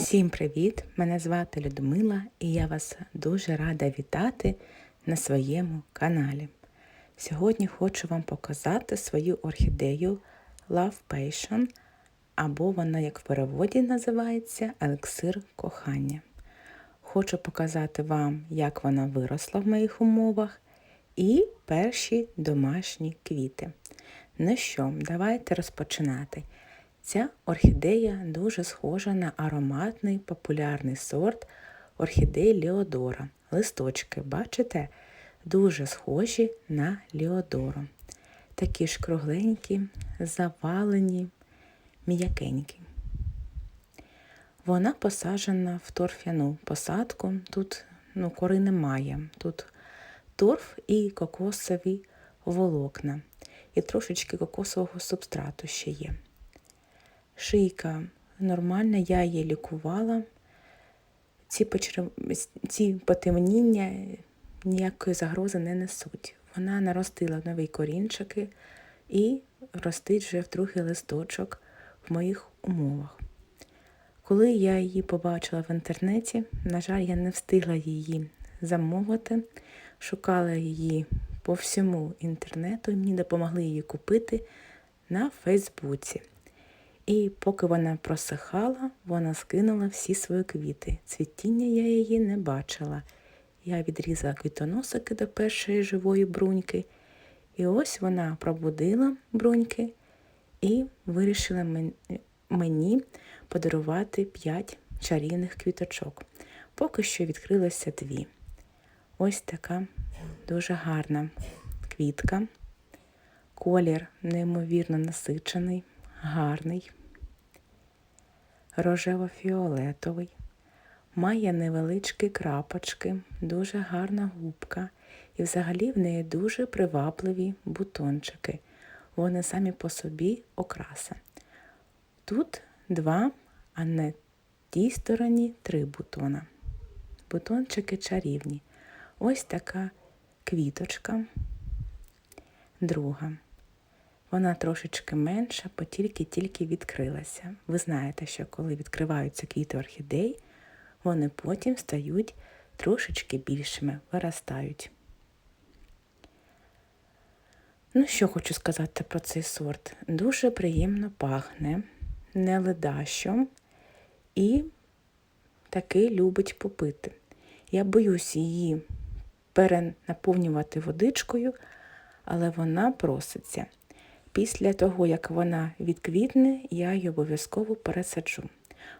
Всім привіт! Мене звати Людмила і я вас дуже рада вітати на своєму каналі. Сьогодні хочу вам показати свою орхідею Love Passion, або вона, як в переводі називається, елексир кохання. Хочу показати вам, як вона виросла в моїх умовах, і перші домашні квіти. Ну що, давайте розпочинати. Ця орхідея дуже схожа на ароматний популярний сорт орхідей Леодора. Листочки, бачите, дуже схожі на Леодору. Такі ж кругленькі, завалені, м'якенькі. Вона посаджена в торфяну посадку. Тут ну, кори немає. Тут торф і кокосові волокна. І трошечки кокосового субстрату ще є. Шийка нормальна, я її лікувала. Ці, почерв... Ці потемніння ніякої загрози не несуть. Вона наростила нові корінчики і ростить вже в другий листочок в моїх умовах. Коли я її побачила в інтернеті, на жаль, я не встигла її замовити, шукала її по всьому інтернету і мені допомогли її купити на Фейсбуці. І поки вона просихала, вона скинула всі свої квіти. Цвітіння я її не бачила. Я відрізала квітоносики до першої живої бруньки. І ось вона пробудила бруньки і вирішила мені подарувати п'ять чарівних квіточок. Поки що відкрилося дві. Ось така дуже гарна квітка. Колір неймовірно насичений, гарний рожево-фіолетовий, має невеличкі крапочки, дуже гарна губка, і взагалі в неї дуже привабливі бутончики. Вони самі по собі окраса. Тут два, а на тій стороні три бутона. Бутончики чарівні. Ось така квіточка, друга. Вона трошечки менша, бо тільки-тільки відкрилася. Ви знаєте, що коли відкриваються квіти орхідей, вони потім стають трошечки більшими, виростають. Ну, що хочу сказати про цей сорт. Дуже приємно пахне, не ледащо і таки любить попити. Я боюсь її перенаповнювати водичкою, але вона проситься. Після того, як вона відквітне, я її обов'язково пересаджу.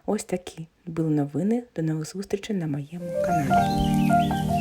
Ось такі були новини. До нових зустрічей на моєму каналі.